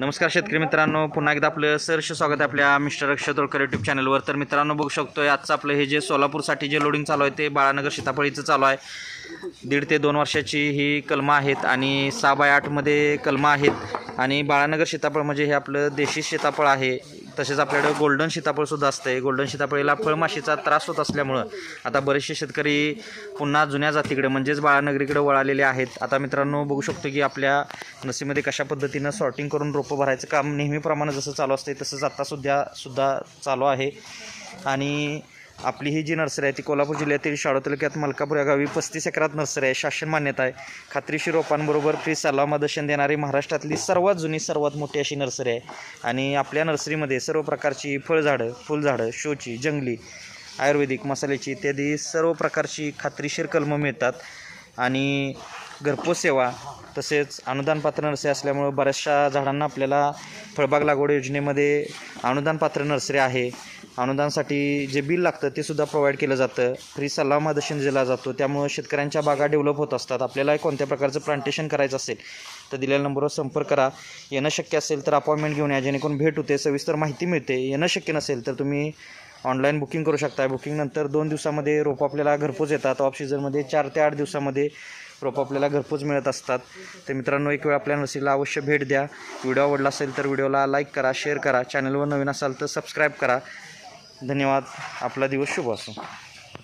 नमस्कार शेतकरी मित्रांनो. पुन्हा एकदा आपलं सरस स्वागत आहे आपल्या मिस्टर अक्षय तोळकर यूट्यूब चॅनलवर तर मित्रांनो बघू शकतोय आजचं आपलं हे जे सोलापूरसाठी जे लोडिंग चालू आहे ते बाळानगर सीताफळीचं चालू आहे. दीड ते दोन वर्षाची ही कलमं आहेत आणि सहा बाय आठमध्ये कलमं आहेत. आणि बाळानगर सीताफळ म्हणजे हे आपलं देशी सीताफळ आहे. तसेच आपल्याकडे गोल्डन सीताफळसुद्धा असते गोल्डन सीताफळीला फळमाशीचा त्रास होत असल्यामुळं आता बरेचसे शेतकरी पुन्हा जुन्या जातीकडे म्हणजेच बाळानगरीकडे वळालेले आहेत. आता मित्रांनो बघू शकतो की आपल्या नसीमध्ये कशा पद्धतीनं सॉर्टिंग करून रोपं भरायचं काम नेहमीप्रमाणे जसं चालू असते तसंच आता सुद्धा सुद्धा चालू आहे. आणि आपली ही जी नर्सरी आहे ती कोल्हापूर जिल्ह्यातील शाळा तालुक्यात मलकापूर या गावी पस्तीस एकरात नर्सरी आहे. शासन मान्यता आहे. खात्रीशीर रोपांबरोबर फ्री सल्ला दर्शन देणारी महाराष्ट्रातली सर्वात जुनी सर्वात मोठी अशी नर्सरी आहे. आणि आपल्या नर्सरीमध्ये सर्व प्रकारची फळझाडं फुलझाडं शोची जंगली आयुर्वेदिक मसाल्याची इत्यादी सर्व प्रकारची खात्रीशीर कलमं मिळतात. आणि घरपोच सेवा तसेच अनुदान पात्र नर्सरी असल्यामुळं बऱ्याचशा झाडांना आपल्याला फळबाग लागवड योजनेमध्ये अनुदान पात्र नर्सरी आहे. अनुदानसाठी जे बिल लागतं ते सुद्धा प्रोव्हाइड केलं जातं. फ्री सल्ला मार्गदर्शन दिला जातो. त्यामुळं शेतकऱ्यांच्या बागा डेव्हलप होत असतात. आपल्याला कोणत्या प्रकारचं प्लांटेशन करायचं असेल तर दिलेल्या नंबरवर संपर्क करा. येणं शक्य असेल तर अपॉइंटमेंट घेऊन या. जेणेकरून भेट होते सविस्तर माहिती मिळते. येणं शक्य नसेल तर तुम्ही ऑनलाईन बुकिंग करू शकता बुकिंगनंतर दोन दिवसामध्ये रोप आपल्याला घरपोच येतात. ऑफ सीझनमध्ये चार ते आठ दिवसामध्ये रोप आपल्याला घरपोच मिळत असतात. तर मित्रांनो एक वेळ आपल्या नर्सरीला अवश्य भेट द्या. व्हिडिओ आवडला असेल तर व्हिडिओला लाईक करा शेअर करा. चॅनलवर नवीन असाल तर सबस्क्राईब करा. धन्यवाद. आपला दिवस शुभ असो.